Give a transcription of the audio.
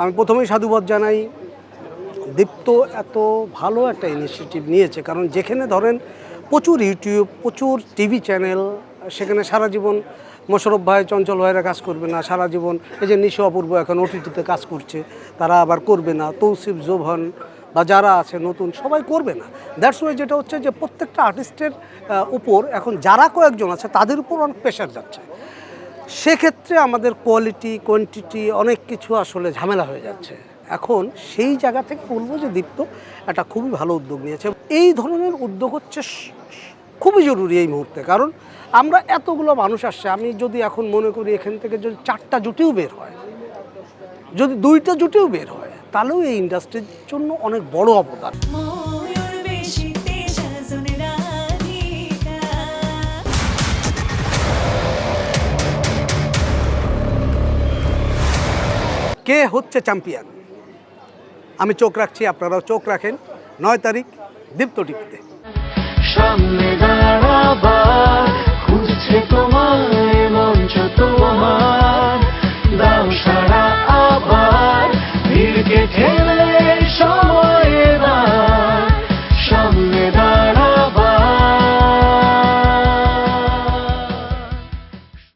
আমি প্রথমেই সাধুবাদ জানাই। দীপ্ত এত ভালো একটা ইনিশিয়েটিভ নিয়েছে, কারণ যেখানে ধরেন প্রচুর ইউটিউব প্রচুর টিভি চ্যানেল সেখানে সারা জীবন মোশারফ ভাই চঞ্চল ভাইরা কাজ করবে না, সারা জীবন এই যে নিশো অপূর্ব এখন ওটিটিতে কাজ করছে, তারা আবার করবে না, তৌসিফ জোভান বা যারা আছে নতুন সবাই করবে না। দ্যাটস ওয়াই যেটা হচ্ছে যে প্রত্যেকটা আর্টিস্টের উপর এখন যারা কয়েকজন আছে তাদের উপর অনেক প্রেশার যাচ্ছে। সেক্ষেত্রে আমাদের কোয়ালিটি কোয়ান্টিটি অনেক কিছু আসলে ঝামেলা হয়ে যাচ্ছে। এখন সেই জায়গা থেকে বলব যে দীপ্ত একটা খুবই ভালো উদ্যোগ নিয়েছে। এই ধরনের উদ্যোগ হচ্ছে খুবই জরুরি এই মুহূর্তে। কারণ আমরা এতগুলো মানুষ আসছে, আমি যদি এখন মনে করি এখান থেকে যদি চারটা জুটিও বের হয়, যদি দুইটা জুটিও বের হয়, তাহলেও এই ইন্ডাস্ট্রির জন্য অনেক বড় অবদান। কে হচ্ছে চ্যাম্পিয়ন? আমি চোখ রাখছি, আপনারাও চোখ রাখেন। নয় তারিখ, দীপ্ত টিভিতে। সামনে খুঁজছে তোমায়, মঞ্চ তোমার। ভিড়